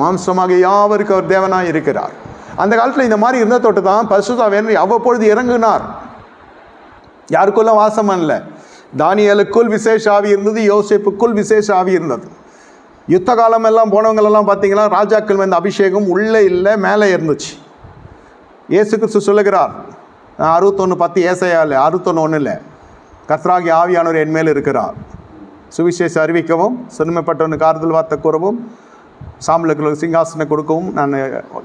மாம்சமாக யாவருக்கு அவர் தேவனாக இருக்கிறார்? அந்த காலத்தில் இந்த மாதிரி இருந்த தொட்டு தான் பரிசுத்தாவியன் அவ்வப்பொழுது இறங்குனார். யாருக்குள்ள வாசம் அல்ல. தானியலுக்குள் விசேஷ ஆவி இருந்தது யோசிப்புக்குள் விசேஷ ஆவி இருந்தது. யுத்த காலம் எல்லாம் போனவங்களெல்லாம் பார்த்தீங்கன்னா ராஜாக்கள் வந்த அபிஷேகம் உள்ளே இல்லை மேலே இருந்துச்சு. இயேசு கிறிஸ்து சொல்லுகிறார் அறுபத்தொன்று பத்து ஏசையா இல்லை அறுபத்தொன்று ஒன்று இல்லை. கத்ராகி ஆவியானவர் என்மேல் இருக்கிறார். சுவிசேஷ அறிவிக்கவும் சிறுமைப்பட்டவனுக்கு ஆறுதல் வார்த்தை கூறவும் சாம்பலுக்கு சிங்காசனம் கொடுக்கவும் நான்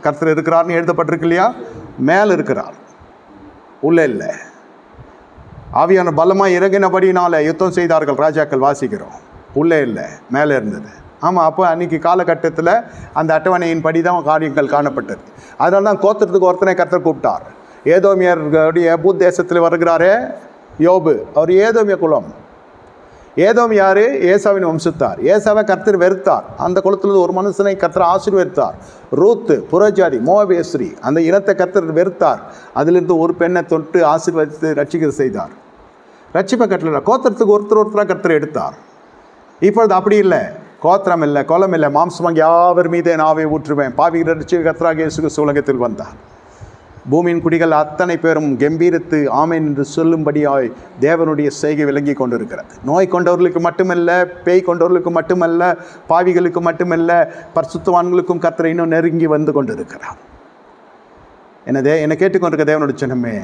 கர்த்தர் இருக்கிறார்னு எழுதப்பட்டிருக்கு இல்லையா? மேலே இருக்கிறார். உள்ளே இல்லை. ஆவியான பலமாக இறங்கினபடினால யுத்தம் செய்தார்கள் ராஜாக்கள் வாசிக்கிறோம். உள்ளே இல்லை மேலே இருந்தது. ஆமாம் அப்போ அன்றைக்கி காலகட்டத்தில் அந்த அட்டவணையின் படி தான் காரியங்கள் காணப்பட்டது. அதனால தான் கோத்திரத்துக்கு ஒருத்தனை கர்த்தர் கூப்பிட்டார். ஏதோமியர்களுடைய பூத் தேசத்தில் வருகிறாரே யோபு. அவர் ஏதோமிய குலம். ஏதோம் யார்? ஏசாவின் வம்சத்தார். ஏசாவை கர்த்தர் வெறுத்தார். அந்த குளத்திலிருந்து ஒரு மனுஷனை கர்த்தர் ஆசீர்வதித்தார். ரூத்து புறஜாதி மோபேஸ்ரீ அந்த இனத்தை கர்த்தர் வெறுத்தார். அதிலிருந்து ஒரு பெண்ணை தொட்டு ஆசீர்வதித்து ரட்சிக்க செய்தார். ரட்சிப்பை கட்டல. கோத்திரத்துக்கு ஒருத்தர் ஒருத்தராக கர்த்தர் எடுத்தார். இப்பொழுது அப்படி இல்லை. கோத்திரம் இல்லை குளம் இல்லை மாம்சமாக யாவர் மீதே நாவை ஊற்றுவேன். பாவிகிற ரட்சிக்க கர்த்தராக இயேசுக்கு உலகத்தில் வந்தார். பூமியின் குடிகள் அத்தனை பேரும் கம்பீரித்து ஆமேன் என்று சொல்லும்படியாய் தேவனுடைய செய்கை விளங்கி கொண்டிருக்கிறது. நோய் கொண்டவர்களுக்கு மட்டுமல்ல பேய் கொண்டவர்களுக்கு மட்டுமல்ல பாவிகளுக்கு மட்டுமல்ல பரிசுத்தவான்களுக்கும் கத்திர இன்னும் நெருங்கி வந்து கொண்டிருக்கிறார். என்னதே என்னை கேட்டுக்கொண்டிருக்க தேவனுடைய சின்னமே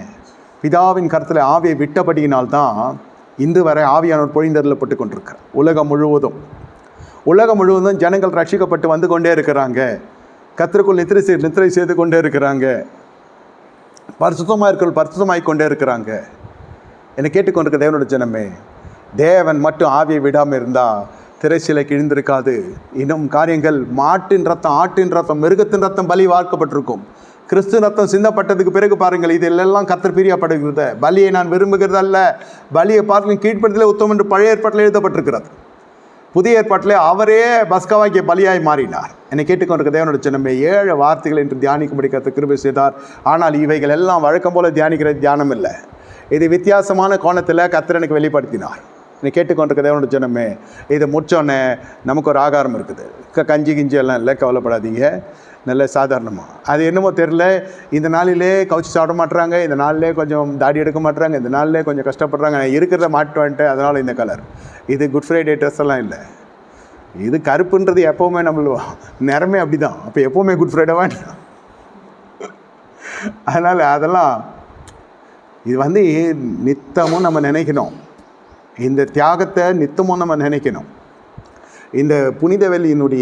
பிதாவின் கருத்தில் ஆவியை விட்டபடியினால்தான் இன்று வரை ஆவியானவர் பொழிந்தருளப்பட்டு கொண்டிருக்கிறார். உலகம் முழுவதும். உலகம் முழுவதும் ஜனங்கள் ரட்சிக்கப்பட்டு வந்து கொண்டே இருக்கிறாங்க. கத்திரக்குள் நித்திரை செய் நித்திரை செய்து கொண்டே இருக்கிறாங்க. பரிசுத்தமாக இருக்கிற பரிசுத்தமாய் கொண்டே இருக்கிறாங்க என்னை கேட்டுக்கொண்டிருக்க தேவனோட ஜனமே தேவன் மட்டும் ஆவியை விடாமல் இருந்தால் திரைச்சிலை கிழிந்திருக்காது. இன்னும் காரியங்கள் மாட்டின் ரத்தம் ஆட்டின் ரத்தம் மிருகத்தின் ரத்தம் பலி வார்க்கப்பட்டிருக்கும் கிறிஸ்து ரத்தம் சிந்தப்பட்டதுக்கு பிறகு பாருங்கள் இதிலெல்லாம் கத்தர் பிரியப்படுகிறது. பலியை நான் விரும்புகிறதல்ல. பலியை பார்க்க கீழ்ப்படுத்தலே உத்தம் என்று பழைய ஏற்பாட்டில் எழுதப்பட்டிருக்கிறது. புதிய ஏற்பாட்டில் அவரே பஸ்கவாக்கிய பலியாய் மாறினார். என்னை கேட்டுக்கொண்டிருக்க தேவனோட சின்னமே ஏழு வார்த்தைகள் என்று தியானிக்கும்படி கற்று கிருபை செய்தார். ஆனால் இவைகள் எல்லாம் வழக்கம் போல தியானிக்கிற தியானம் இல்லை இது வித்தியாசமான கோணத்தில் கத்தர் எனக்கு வெளிப்படுத்தினார். நீ கேட்டுக்கொண்டிருக்க தேவனோட ஜனமே. இதை முடித்தோடனே நமக்கு ஒரு ஆகாரம் இருக்குது. க கஞ்சி கிஞ்சி எல்லாம் இல்லை கவலைப்படாதீங்க. நல்ல சாதாரணமாக அது என்னமோ தெரில இந்த நாளிலே கவுச்சி சாப்பிட மாட்டுறாங்க இந்த நாளிலே கொஞ்சம் தாடி எடுக்க மாட்டுறாங்க இந்த நாளிலே கொஞ்சம் கஷ்டப்படுறாங்க. நான் இருக்கிறத மாட்டு அதனால் இந்த கலர் இது குட் ஃப்ரைடே ட்ரெஸ் எல்லாம் இல்லை. இது கருப்புன்றது எப்போவுமே நம்மள நிறமே அப்படி தான் அப்போ எப்போவுமே குட் ஃப்ரைடே அதனால் அதெல்லாம் இது வந்து நித்தமும் நம்ம நினைக்கணும். இந்த தியாகத்தை நித்தமும் நம்ம நினைக்கணும். இந்த புனித வெள்ளியினுடைய